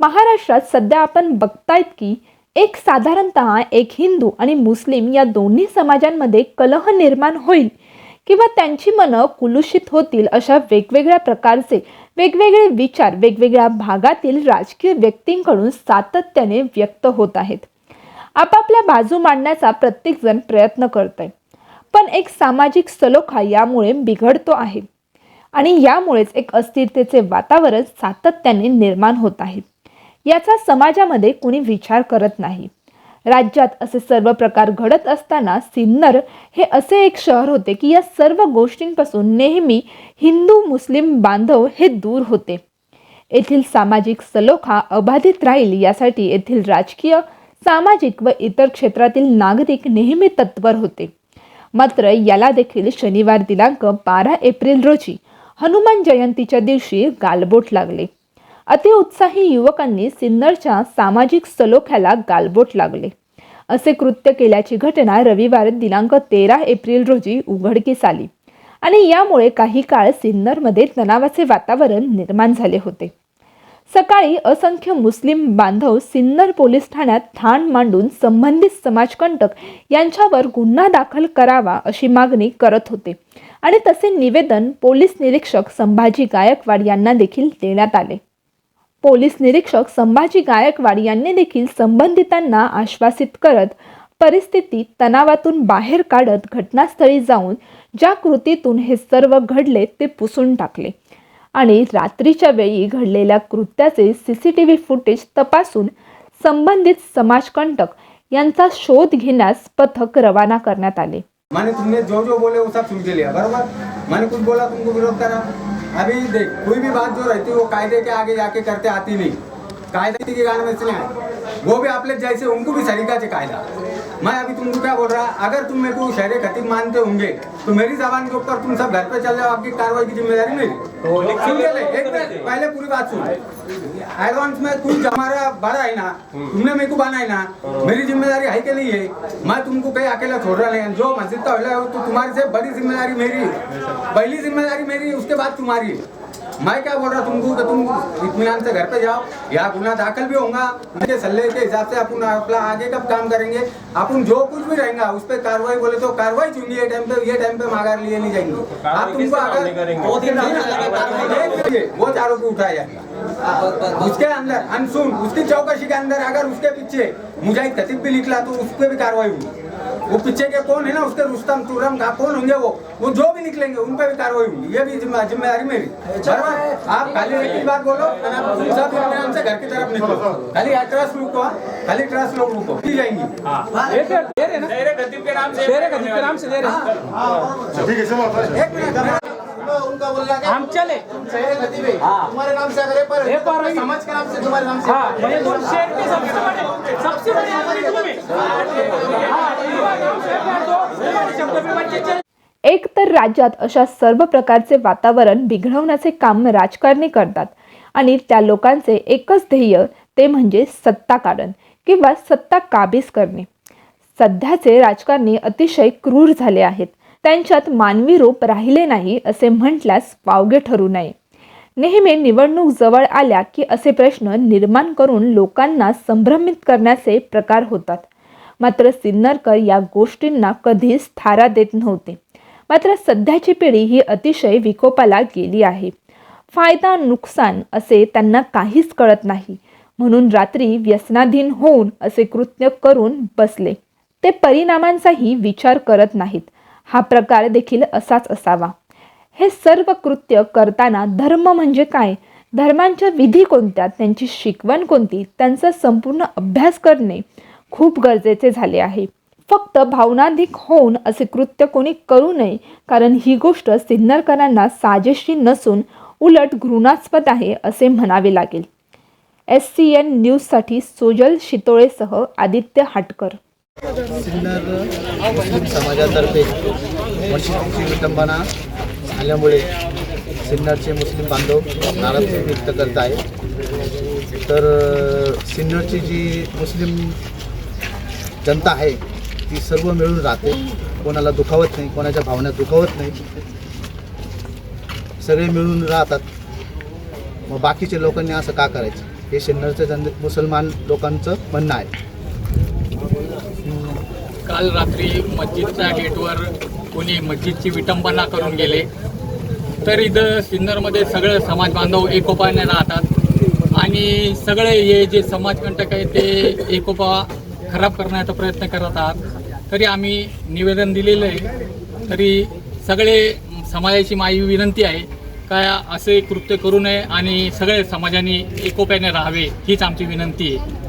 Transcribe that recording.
महाराष्ट्रात सध्या आपण बघतायत की एक साधारणतः एक हिंदू आणि मुस्लिम या दोन्ही समाजांमध्ये कलह निर्माण होईल किंवा त्यांची मनं कुलुषित होतील अशा वेगवेगळ्या प्रकारचे वेगवेगळे विचार वेगवेगळ्या भागातील राजकीय व्यक्तींकडून सातत्याने व्यक्त होत आहेत. आपापल्या बाजू मांडण्याचा प्रत्येकजण प्रयत्न करत आहे पण एक सामाजिक सलोखा यामुळे बिघडतो आहे. आणि यामुळेच एक अस्थिरतेचे वातावरण सातत्याने निर्माण होत आहे. याचा समाजामध्ये कुणी विचार करत नाही. राज्यात असे सर्व प्रकार घडत असताना सिन्नर हे असे एक शहर होते की या सर्व गोष्टींपासून नेहमी हिंदू मुस्लिम बांधव हे दूर होते. येथील सामाजिक सलोखा अबाधित राहील यासाठी येथील राजकीय सामाजिक व इतर क्षेत्रातील नागरिक नेहमी तत्पर होते. मात्र याला देखील शनिवार दिनांक बारा एप्रिल रोजी हनुमान जयंतीच्या दिवशी गालबोट लागले. अतिउत्साही युवकांनी सिन्नरच्या सामाजिक सलोख्याला गालबोट लागले. असे कृत्य केल्याची घटना रविवार दिनांक तेरा एप्रिल रोजी उघडकीस आली आणि यामुळे काही काळ सिन्नरमध्ये तणावाचे वातावरण निर्माण झाले होते. सकाळी असंख्य मुस्लिम बांधव सिन्नर पोलीस ठाण्यात ठाण मांडून संबंधित समाजकंटक यांच्यावर गुन्हा दाखल करावा अशी मागणी करत होते आणि तसे निवेदन पोलीस निरीक्षक संभाजी गायकवाड यांना देखील देण्यात आले. पोलीस निरीक्षक संभाजी गायकवाड यांनी देखील संबंधितांना आश्वासित करत परिस्थिती तणावातून बाहेर काढत घटनास्थळी जाऊन ज्या कृतीतून हे सर्व घडले ते पुसून टाकले. आणि रात्रीच्या वेळी घडलेल्या कृत्याचे C C T V footage तपासून संबंधित समाजकंटक यांचा शोध घेण्यास पथक रवाना करण्यात आले. माने तुमने जो जो बोले वो सब सुन के लिया बरोबर? माने कुछ बोला तुमको विरोध करा. अभी देख कोई भी बात जो रहती है वो कायदे के आगे जाके करते आती नहीं। कायदे के गाने में इसलिए वो भी आप लोग जैसे उनको भी सरीका से कायदा। मैं अभी तुमको क्या बोल रहा अगर तुम मेरे को शहर खतीब मानते होंगे तो मेरी जबान के ऊपर तुम सब घर पे चल जाओ आपकी कार्रवाई की ज़िम्मेदारी मेरी। मिनट पहले पूरी बात सुन। एडवांस में तुम हमारा बड़ा है ना तुमने मेरे को बना है। ना मेरी ज़िम्मेदारी है कि नहीं है? मैं तुमको कहीं अकेला छोड़ रहा नहीं जो मस्जिद का है तो तुम्हारी से बड़ी ज़िम्मेदारी मेरी पहली ज़िम्मेदारी मेरी उसके बाद तुम्हारी मैं क्या बोल रहा तुमको कि तुम इतमान से घर पे जाओ या गुना दाखिल भी होगा उनके सल्ले के हिसाब से अपन अपना आगे कब काम करेंगे? अपन जो कुछ भी रहेगा उस पर कार्रवाई बोले तो कार्रवाई चुनिए ये टाइम पे ये टाइम पे मांगार लिए नहीं जाएँगे। आप तुमको अगर दो दिन नहीं, वो चारों को उठाया जाएगा। उसके अंदर अनसुन उसकी चौकशी के अंदर अगर उसके पीछे मुजाहिद खतीब भी निकला तो उस पर भी कार्रवाई हुई वो पीछे के कौन है ना उसके रुस्तम तुरम का कौन होंगे वो? वो जो भी निकलेंगे उन पे भी कार्रवाई होगी। ये भी ज़िम्मेदारी मेरी। बराबर? आप खाली एक ही बात बोलो आप सब इत्मीनान से घर की तरफ़ निकलो खाली ट्रस्ट रुको खाली ट्रस्ट लोग रुको की जाएँगी। शेरे खतीब के नाम से शेरे खतीब के नाम से दे एक मिनट उनका बोलना हम चले। है। तुम्हारे नाम से अगर पर पर। समाज के नाम से तुम्हारे नाम से। एक तर राज्यात अशा सर्व प्रकारचे वातावरण बिघडवण्याचे काम राजकारणी करतात आणि त्या लोकांचे एकच ध्येय ते म्हणजे सत्ता काढण किंवा सत्ता काबीज करणे. सध्याचे राजकारणी अतिशय क्रूर झाले आहेत. त्यांच्यात मानवी रूप राहिले नाही असे म्हटल्यास वावगे ठरू नये. नेहमी निवडणूक जवळ आल्या की असे प्रश्न निर्माण करून लोकांना संभ्रमित करण्याचे प्रकार होतात. मात्र सिन्नरकर या गोष्टींना कधीच थारा देत नव्हते. मात्र सध्याची पिढी ही अतिशय विकोपाला गेली आहे. फायदा नुकसान असे त्यांना काहीच कळत नाही. म्हणून रात्री व्यसनाधीन होऊन असे कृत्य करून बसले. ते परिणामांचाही विचार करत नाहीत. हा प्रकार देखील असाच असावा. हे सर्व कृत्य करताना धर्म म्हणजे काय? धर्मांच्या विधी कोणत्या? त्यांची शिकवण कोणती? त्यांचा संपूर्ण अभ्यास करणे खूप गरजेचे झाले आहे. फक्त भावनाधिक होऊन असे कृत्य कोणी करू नये कारण ही गोष्ट सिन्नरकरांना साजेशी नसून उलट घृणास्पद आहे असे म्हणावे लागेल. एस सी एन न्यूजसाठी सोजल शितोळेसह आदित्य हाटकर. सिन्नर मुस्लिम समाजातर्फे मशिदीची विटंबना झाल्यामुळे सिन्नरचे मुस्लिम बांधव नाराजी व्यक्त करत आहे तर सिन्नरची जी मुस्लिम जनता आहे ती सर्व मिळून राहते कोणाला दुखावत नाही कोणाच्या भावना दुखावत नाही. सगळे मिळून राहतात. मग बाकीच्या लोकांनी असं का करायचं? हे शिन्नरचं जन मुसलमान लोकांचं म्हणणं आहे. काल रात्री मस्जिदच्या गेटवर कोणी मस्जिदची विटंबना करून गेले. तर इथं सिन्नरमध्ये सगळे समाज बांधव एकोपाने राहतात. आणि सगळे हे जे समाजकंटक आहे ते एकोपा खराब करण्याचा प्रयत्न करत आहात. तरी आम्ही निवेदन दिलेलं आहे. तरी सगळे समाजाची माझी विनंती आहे का असे कृत्य करू नये आणि सगळे समाजाने एकोप्याने राहावे हीच आमची विनंती आहे.